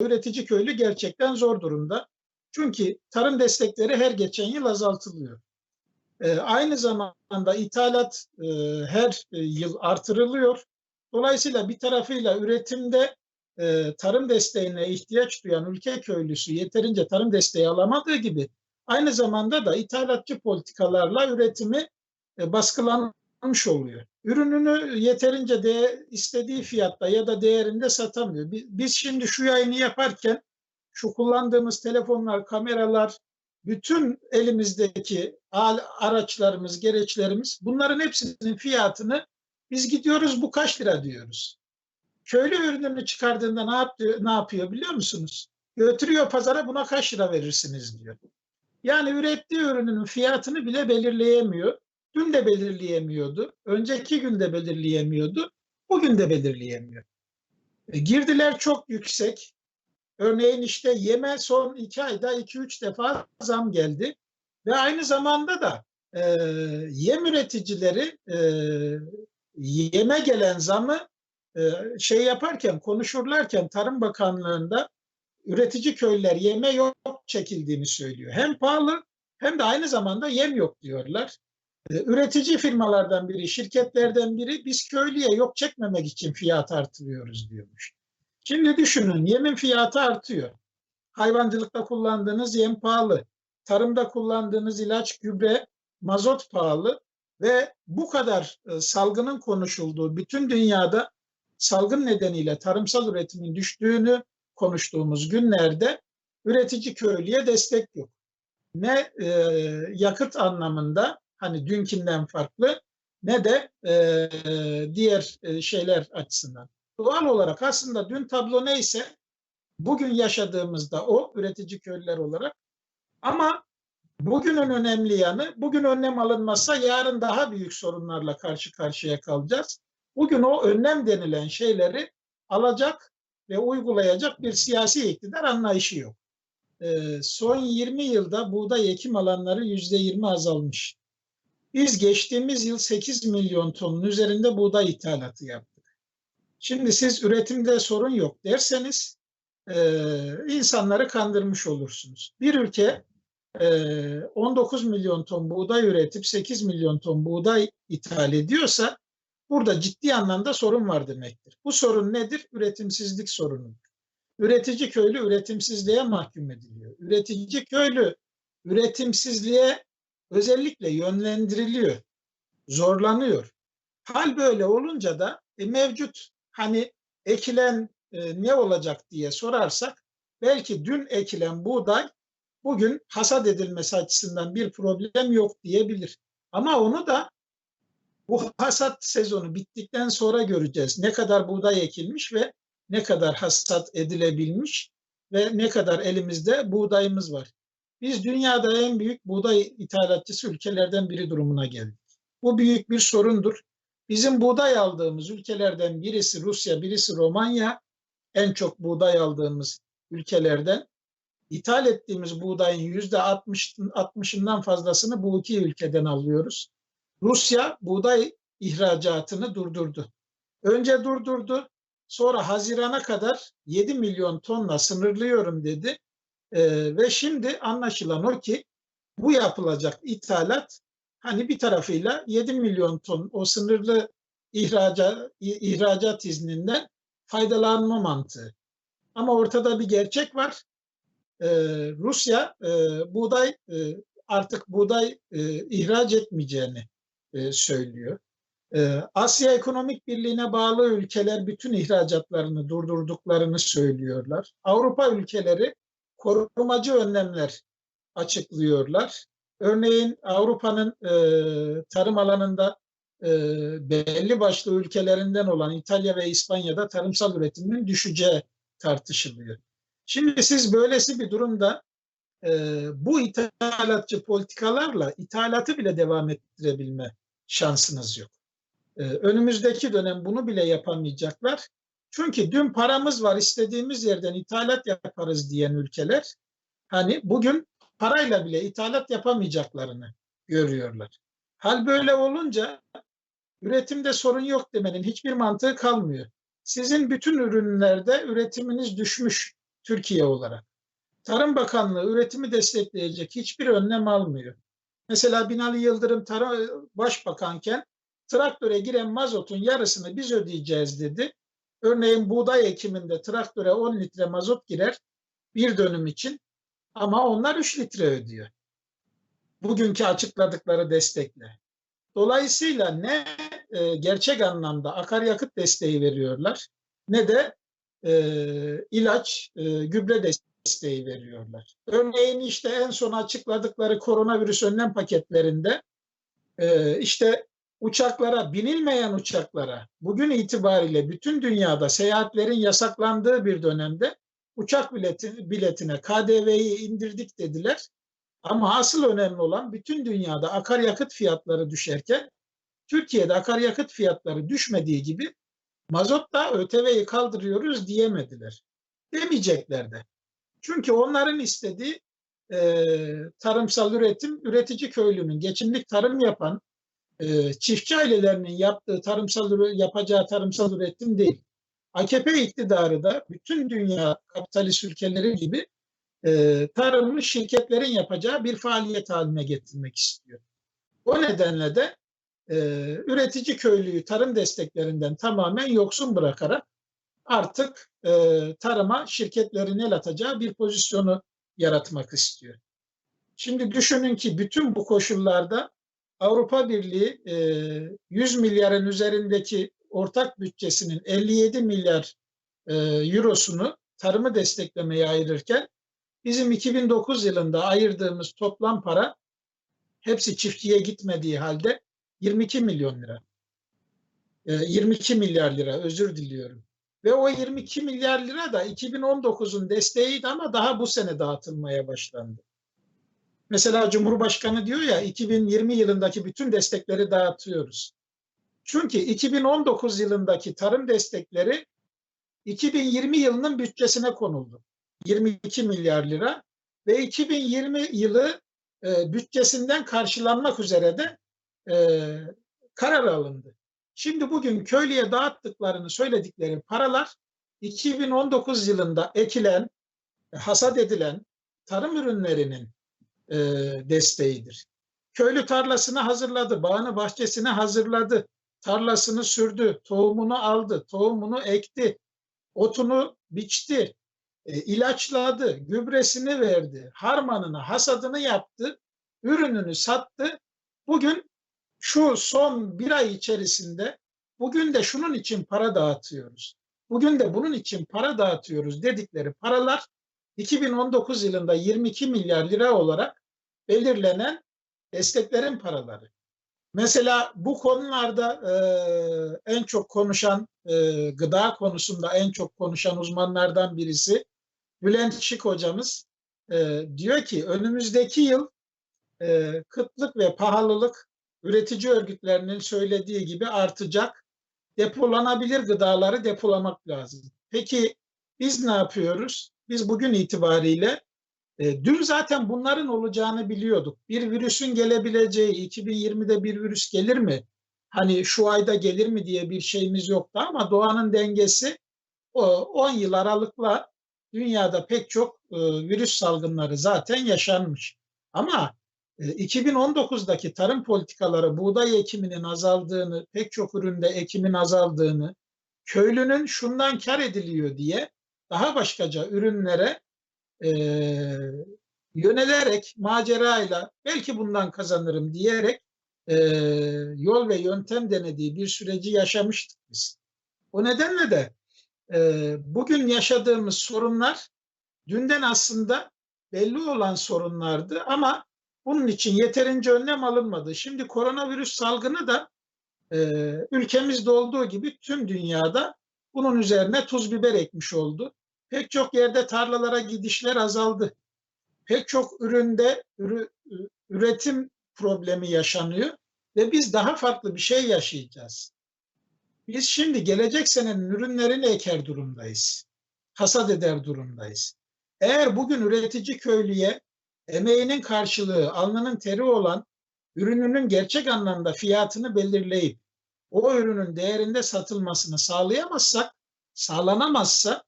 üretici köylü gerçekten zor durumda. Çünkü tarım destekleri her geçen yıl azaltılıyor. E, aynı zamanda ithalat e, her e, yıl artırılıyor. Dolayısıyla bir tarafıyla üretimde e, tarım desteğine ihtiyaç duyan ülke köylüsü yeterince tarım desteği alamadığı gibi aynı zamanda da ithalatçı politikalarla üretimi e, baskılanmış oluyor. Ürününü yeterince de istediği fiyatta ya da değerinde satamıyor. Biz, şimdi şu yayını yaparken şu kullandığımız telefonlar, kameralar, bütün elimizdeki araçlarımız, gereçlerimiz bunların hepsinin fiyatını biz gidiyoruz bu kaç lira diyoruz. Köylü ürününü çıkardığında ne yapıyor, ne yapıyor biliyor musunuz? Götürüyor pazara buna kaç lira verirsiniz diyor. Yani ürettiği ürünün fiyatını bile belirleyemiyor. Dün de belirleyemiyordu. Önceki gün de belirleyemiyordu. Bugün de belirleyemiyor. E, girdiler çok yüksek. Örneğin işte yeme son iki ayda iki üç defa zam geldi. Ve aynı zamanda da e, yem üreticileri e, yeme gelen zamı e, şey yaparken, konuşurlarken Tarım Bakanlığı'nda üretici köylüler yeme yok çekildiğini söylüyor. Hem pahalı hem de aynı zamanda yem yok diyorlar. E, üretici firmalardan biri, şirketlerden biri biz köylüye yok çekmemek için fiyat artırıyoruz diyormuş. Şimdi düşünün yemin fiyatı artıyor. Hayvancılıkta kullandığınız yem pahalı. Tarımda kullandığınız ilaç, gübre, mazot pahalı ve bu kadar e, salgının konuşulduğu bütün dünyada salgın nedeniyle tarımsal üretimin düştüğünü konuştuğumuz günlerde üretici köylüye destek yok. Ne e, yakıt anlamında hani dünkinden farklı ne de e, diğer e, şeyler açısından. Doğal olarak aslında dün tablo neyse bugün yaşadığımızda o üretici köylüler olarak ama bugünün önemli yanı bugün önlem alınmazsa yarın daha büyük sorunlarla karşı karşıya kalacağız. Bugün o önlem denilen şeyleri alacak ve uygulayacak bir siyasi iktidar anlayışı yok. Ee, son 20 yılda buğday ekim alanları %20 azalmış. Biz geçtiğimiz yıl 8 milyon tonun üzerinde buğday ithalatı yaptık. Şimdi siz üretimde sorun yok derseniz e, insanları kandırmış olursunuz. Bir ülke e, 19 milyon ton buğday üretip 8 milyon ton buğday ithal ediyorsa burada ciddi anlamda sorun var demektir. Bu sorun nedir? Üretimsizlik sorunudur. Üretici köylü üretimsizliğe mahkum ediliyor. Üretici köylü üretimsizliğe özellikle yönlendiriliyor, zorlanıyor. Hal böyle olunca da e, mevcut hani ekilen e, ne olacak diye sorarsak belki dün ekilen buğday bugün hasat edilmesi açısından bir problem yok diyebilir. Ama onu da bu hasat sezonu bittikten sonra göreceğiz. Ne kadar buğday ekilmiş ve ne kadar hasat edilebilmiş ve ne kadar elimizde buğdayımız var. Biz dünyada en büyük buğday ithalatçısı ülkelerden biri durumuna geldik. Bu büyük bir sorundur. Bizim buğday aldığımız ülkelerden birisi Rusya, birisi Romanya. En çok buğday aldığımız ülkelerden. İthal ettiğimiz buğdayın yüzde 60'ından fazlasını bu iki ülkeden alıyoruz. Rusya buğday ihracatını durdurdu. Önce durdurdu, sonra Haziran'a kadar 7 milyon tonla sınırlıyorum dedi. Ee, ve şimdi anlaşılan o ki bu yapılacak ithalat hani bir tarafıyla 7 milyon ton o sınırlı ihracat, ihracat izninden faydalanma mantığı. Ama ortada bir gerçek var. Ee, Rusya e, buğday e, artık buğday e, ihraç etmeyeceğini e, söylüyor. E, Asya Ekonomik Birliği'ne bağlı ülkeler bütün ihracatlarını durdurduklarını söylüyorlar. Avrupa ülkeleri korumacı önlemler açıklıyorlar. Örneğin Avrupa'nın e, tarım alanında e, belli başlı ülkelerinden olan İtalya ve İspanya'da tarımsal üretimin düşeceği tartışılıyor. Şimdi siz böylesi bir durumda e, bu ithalatçı politikalarla ithalatı bile devam ettirebilme şansınız yok. E, önümüzdeki dönem bunu bile yapamayacaklar. Çünkü dün paramız var istediğimiz yerden ithalat yaparız diyen ülkeler hani bugün parayla bile ithalat yapamayacaklarını görüyorlar. Hal böyle olunca üretimde sorun yok demenin hiçbir mantığı kalmıyor. Sizin bütün ürünlerde üretiminiz düşmüş. Türkiye olarak. Tarım Bakanlığı üretimi destekleyecek hiçbir önlem almıyor. Mesela Binali Yıldırım tarım, başbakanken traktöre giren mazotun yarısını biz ödeyeceğiz dedi. Örneğin buğday ekiminde traktöre 10 litre mazot girer bir dönüm için ama onlar 3 litre ödüyor. Bugünkü açıkladıkları destekle. Dolayısıyla ne e, gerçek anlamda akaryakıt desteği veriyorlar ne de e, ilaç, e, gübre desteği veriyorlar. Örneğin işte en son açıkladıkları koronavirüs önlem paketlerinde e, işte uçaklara, binilmeyen uçaklara bugün itibariyle bütün dünyada seyahatlerin yasaklandığı bir dönemde uçak bileti, biletine KDV'yi indirdik dediler. Ama asıl önemli olan bütün dünyada akaryakıt fiyatları düşerken Türkiye'de akaryakıt fiyatları düşmediği gibi mazotta ÖTV'yi kaldırıyoruz diyemediler. Demeyecekler de. Çünkü onların istediği e, tarımsal üretim, üretici köylünün geçimlik tarım yapan e, çiftçi ailelerinin yaptığı tarımsal yapacağı tarımsal üretim değil. AKP iktidarı da bütün dünya kapitalist ülkeleri gibi e, tarımı şirketlerin yapacağı bir faaliyet haline getirmek istiyor. O nedenle de e, üretici köylüyü tarım desteklerinden tamamen yoksun bırakarak artık e, tarıma şirketlerin el atacağı bir pozisyonu yaratmak istiyor. Şimdi düşünün ki bütün bu koşullarda Avrupa Birliği e, 100 milyarın üzerindeki ortak bütçesinin 57 milyar e, eurosunu tarımı desteklemeye ayırırken bizim 2009 yılında ayırdığımız toplam para hepsi çiftçiye gitmediği halde 22 milyon lira. E, 22 milyar lira özür diliyorum. Ve o 22 milyar lira da 2019'un desteğiydi ama daha bu sene dağıtılmaya başlandı. Mesela Cumhurbaşkanı diyor ya 2020 yılındaki bütün destekleri dağıtıyoruz. Çünkü 2019 yılındaki tarım destekleri 2020 yılının bütçesine konuldu. 22 milyar lira ve 2020 yılı e, bütçesinden karşılanmak üzere de e, karar alındı. Şimdi bugün köylüye dağıttıklarını söyledikleri paralar 2019 yılında ekilen, hasat edilen tarım ürünlerinin e, desteğidir. Köylü tarlasını hazırladı, bağını bahçesini hazırladı, tarlasını sürdü, tohumunu aldı, tohumunu ekti, otunu biçti, e, ilaçladı, gübresini verdi, harmanını, hasadını yaptı, ürününü sattı. Bugün şu son bir ay içerisinde bugün de şunun için para dağıtıyoruz. Bugün de bunun için para dağıtıyoruz dedikleri paralar 2019 yılında 22 milyar lira olarak belirlenen desteklerin paraları. Mesela bu konularda e, en çok konuşan, e, gıda konusunda en çok konuşan uzmanlardan birisi Bülent Şık hocamız e, diyor ki önümüzdeki yıl e, kıtlık ve pahalılık üretici örgütlerinin söylediği gibi artacak. Depolanabilir gıdaları depolamak lazım. Peki biz ne yapıyoruz? Biz bugün itibariyle e, dün zaten bunların olacağını biliyorduk. Bir virüsün gelebileceği, 2020'de bir virüs gelir mi? Hani şu ayda gelir mi diye bir şeyimiz yoktu ama doğanın dengesi o 10 yıl aralıkla dünyada pek çok e, virüs salgınları zaten yaşanmış. Ama e, 2019'daki tarım politikaları buğday ekiminin azaldığını, pek çok üründe ekimin azaldığını, köylünün şundan kar ediliyor diye daha başkaca ürünlere e, yönelerek macerayla belki bundan kazanırım diyerek e, yol ve yöntem denediği bir süreci yaşamıştık biz. O nedenle de e, bugün yaşadığımız sorunlar dünden aslında belli olan sorunlardı ama bunun için yeterince önlem alınmadı. Şimdi koronavirüs salgını da e, ülkemizde olduğu gibi tüm dünyada bunun üzerine tuz biber ekmiş oldu. Pek çok yerde tarlalara gidişler azaldı. Pek çok üründe üretim problemi yaşanıyor ve biz daha farklı bir şey yaşayacağız. Biz şimdi gelecek senenin ürünlerini eker durumdayız. Hasat eder durumdayız. Eğer bugün üretici köylüye emeğinin karşılığı, alnının teri olan ürününün gerçek anlamda fiyatını belirleyip o ürünün değerinde satılmasını sağlayamazsak, sağlanamazsa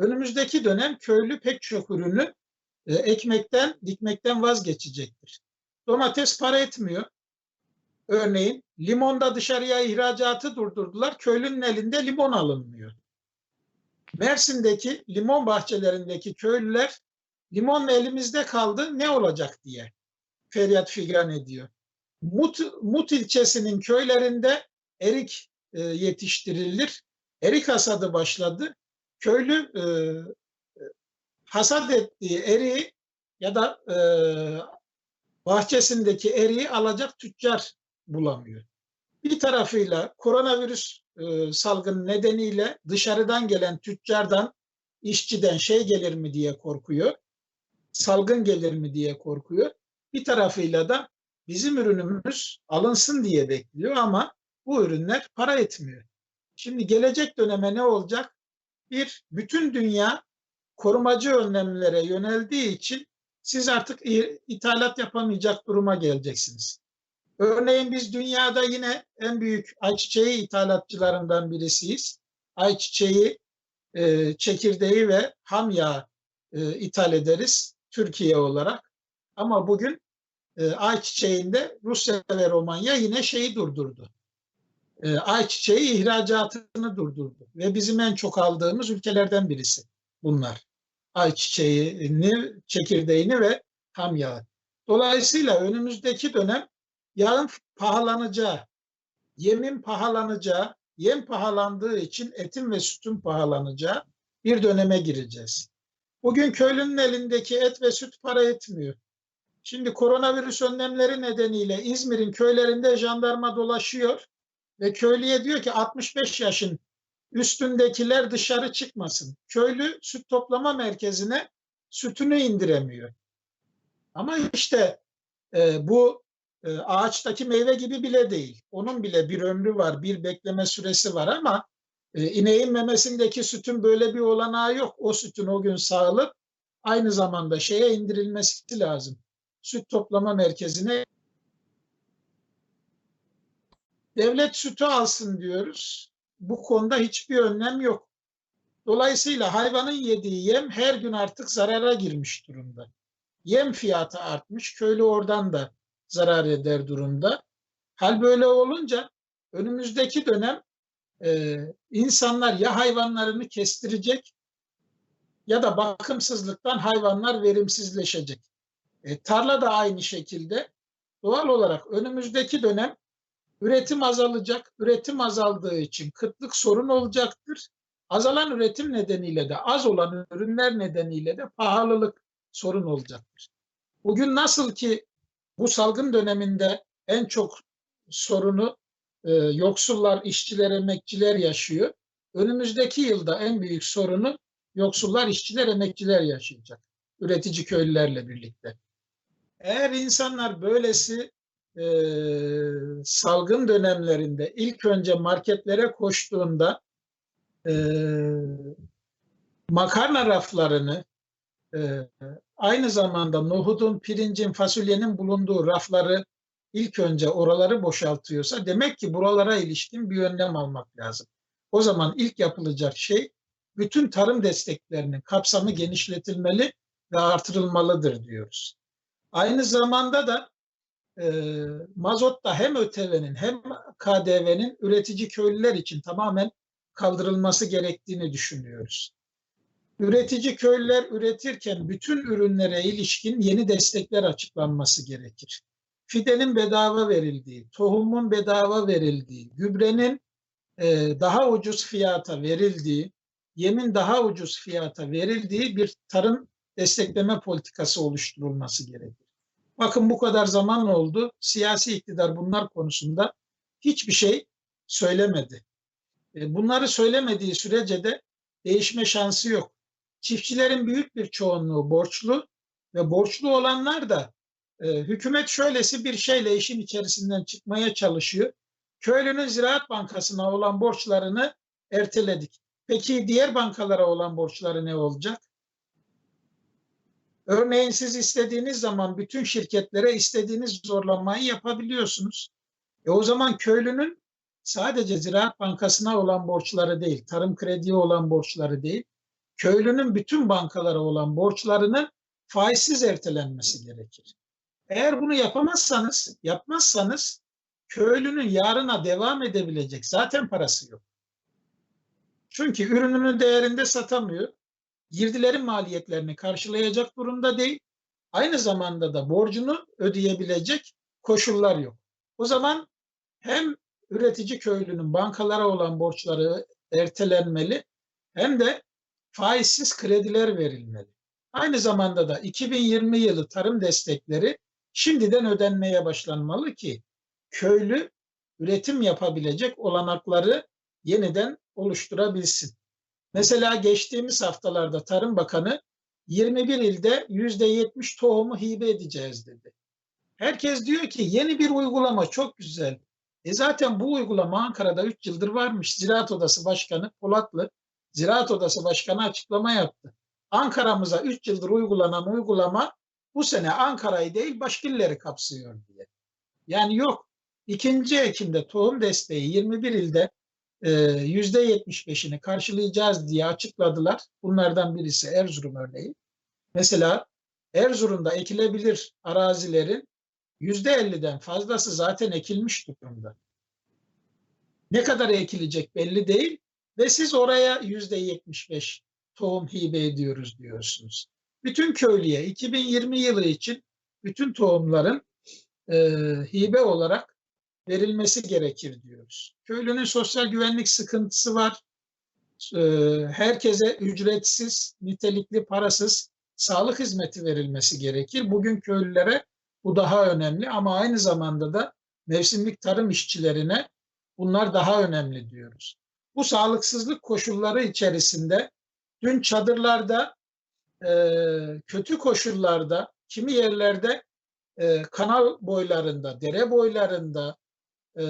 önümüzdeki dönem köylü pek çok ürünü e, ekmekten, dikmekten vazgeçecektir. Domates para etmiyor. Örneğin limonda dışarıya ihracatı durdurdular. Köylünün elinde limon alınmıyor. Mersin'deki limon bahçelerindeki köylüler limon elimizde kaldı ne olacak diye feryat figan ediyor. Mut, Mut ilçesinin köylerinde erik e, yetiştirilir. Erik hasadı başladı. Köylü e, hasat ettiği eriği ya da e, bahçesindeki eriği alacak tüccar bulamıyor. Bir tarafıyla koronavirüs e, salgını nedeniyle dışarıdan gelen tüccardan, işçiden şey gelir mi diye korkuyor. Salgın gelir mi diye korkuyor. Bir tarafıyla da bizim ürünümüz alınsın diye bekliyor ama bu ürünler para etmiyor. Şimdi gelecek döneme ne olacak? Bir, bütün dünya korumacı önlemlere yöneldiği için siz artık ithalat yapamayacak duruma geleceksiniz. Örneğin biz dünyada yine en büyük ayçiçeği ithalatçılarından birisiyiz. Ayçiçeği, e, çekirdeği ve ham yağ e, ithal ederiz Türkiye olarak. Ama bugün e, ayçiçeğinde Rusya ve Romanya yine şeyi durdurdu. E, ayçiçeği ihracatını durdurdu. Ve bizim en çok aldığımız ülkelerden birisi bunlar. Ayçiçeğini, çekirdeğini ve ham yağı. Dolayısıyla önümüzdeki dönem yağın pahalanacağı, yemin pahalanacağı, yem pahalandığı için etin ve sütün pahalanacağı bir döneme gireceğiz. Bugün köylünün elindeki et ve süt para etmiyor. Şimdi koronavirüs önlemleri nedeniyle İzmir'in köylerinde jandarma dolaşıyor ve köylüye diyor ki 65 yaşın üstündekiler dışarı çıkmasın. Köylü süt toplama merkezine sütünü indiremiyor. Ama işte e, bu e, ağaçtaki meyve gibi bile değil. Onun bile bir ömrü var, bir bekleme süresi var ama e, ineğin memesindeki sütün böyle bir olanağı yok. O sütün o gün sağlıp aynı zamanda şeye indirilmesi lazım. Süt toplama merkezine devlet sütü alsın diyoruz. Bu konuda hiçbir önlem yok. Dolayısıyla hayvanın yediği yem her gün artık zarara girmiş durumda. Yem fiyatı artmış, köylü oradan da zarar eder durumda. Hal böyle olunca önümüzdeki dönem e, insanlar ya hayvanlarını kestirecek ya da bakımsızlıktan hayvanlar verimsizleşecek. E, tarla da aynı şekilde doğal olarak önümüzdeki dönem üretim azalacak. Üretim azaldığı için kıtlık sorun olacaktır. Azalan üretim nedeniyle de az olan ürünler nedeniyle de pahalılık sorun olacaktır. Bugün nasıl ki bu salgın döneminde en çok sorunu e, yoksullar, işçiler, emekçiler yaşıyor. Önümüzdeki yılda en büyük sorunu yoksullar, işçiler, emekçiler yaşayacak. Üretici köylülerle birlikte. Eğer insanlar böylesi e, salgın dönemlerinde ilk önce marketlere koştuğunda e, makarna raflarını e, aynı zamanda nohudun, pirincin, fasulyenin bulunduğu rafları ilk önce oraları boşaltıyorsa demek ki buralara ilişkin bir önlem almak lazım. O zaman ilk yapılacak şey bütün tarım desteklerinin kapsamı genişletilmeli ve artırılmalıdır diyoruz. Aynı zamanda da e, mazotta hem ÖTV'nin hem KDV'nin üretici köylüler için tamamen kaldırılması gerektiğini düşünüyoruz. Üretici köylüler üretirken bütün ürünlere ilişkin yeni destekler açıklanması gerekir. Fidenin bedava verildiği, tohumun bedava verildiği, gübrenin e, daha ucuz fiyata verildiği, yemin daha ucuz fiyata verildiği bir tarım destekleme politikası oluşturulması gerekir. Bakın bu kadar zaman oldu. Siyasi iktidar bunlar konusunda hiçbir şey söylemedi. E, bunları söylemediği sürece de değişme şansı yok. Çiftçilerin büyük bir çoğunluğu borçlu ve borçlu olanlar da e, hükümet şöylesi bir şeyle işin içerisinden çıkmaya çalışıyor. Köylünün Ziraat Bankası'na olan borçlarını erteledik. Peki diğer bankalara olan borçları ne olacak? Örneğin siz istediğiniz zaman bütün şirketlere istediğiniz zorlamayı yapabiliyorsunuz. E o zaman köylünün sadece Ziraat Bankası'na olan borçları değil, tarım krediye olan borçları değil, köylünün bütün bankalara olan borçlarının faizsiz ertelenmesi gerekir. Eğer bunu yapamazsanız, yapmazsanız köylünün yarına devam edebilecek zaten parası yok. Çünkü ürününün değerinde satamıyor. Girdilerin maliyetlerini karşılayacak durumda değil. Aynı zamanda da borcunu ödeyebilecek koşullar yok. O zaman hem üretici köylünün bankalara olan borçları ertelenmeli hem de faizsiz krediler verilmeli. Aynı zamanda da 2020 yılı tarım destekleri şimdiden ödenmeye başlanmalı ki köylü üretim yapabilecek olanakları yeniden oluşturabilsin. Mesela geçtiğimiz haftalarda Tarım Bakanı 21 ilde %70 tohumu hibe edeceğiz dedi. Herkes diyor ki yeni bir uygulama çok güzel. E zaten bu uygulama Ankara'da 3 yıldır varmış. Ziraat Odası Başkanı Polatlı, Ziraat Odası Başkanı açıklama yaptı. Ankara'mıza 3 yıldır uygulanan uygulama bu sene Ankara'yı değil başka illeri kapsıyor diye. Yani yok. İkinci Ekim'de tohum desteği 21 ilde %75'ini karşılayacağız diye açıkladılar. Bunlardan birisi Erzurum örneği. Mesela Erzurum'da ekilebilir arazilerin yüzde 50'den fazlası zaten ekilmiş durumda. Ne kadar ekilecek belli değil ve siz oraya yüzde 75 tohum hibe ediyoruz diyorsunuz. Bütün köylüye 2020 yılı için bütün tohumların e, hibe olarak verilmesi gerekir diyoruz. Köylünün sosyal güvenlik sıkıntısı var. E, herkese ücretsiz, nitelikli, parasız sağlık hizmeti verilmesi gerekir. Bugün köylülere bu daha önemli ama aynı zamanda da mevsimlik tarım işçilerine bunlar daha önemli diyoruz. Bu sağlıksızlık koşulları içerisinde dün çadırlarda e, kötü koşullarda kimi yerlerde e, kanal boylarında, dere boylarında, e,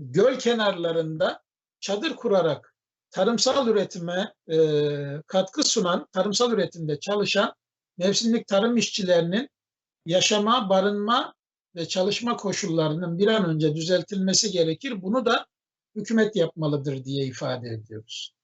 göl kenarlarında çadır kurarak tarımsal üretime e, katkı sunan, tarımsal üretimde çalışan mevsimlik tarım işçilerinin yaşama, barınma ve çalışma koşullarının bir an önce düzeltilmesi gerekir. Bunu da hükümet yapmalıdır diye ifade ediyoruz.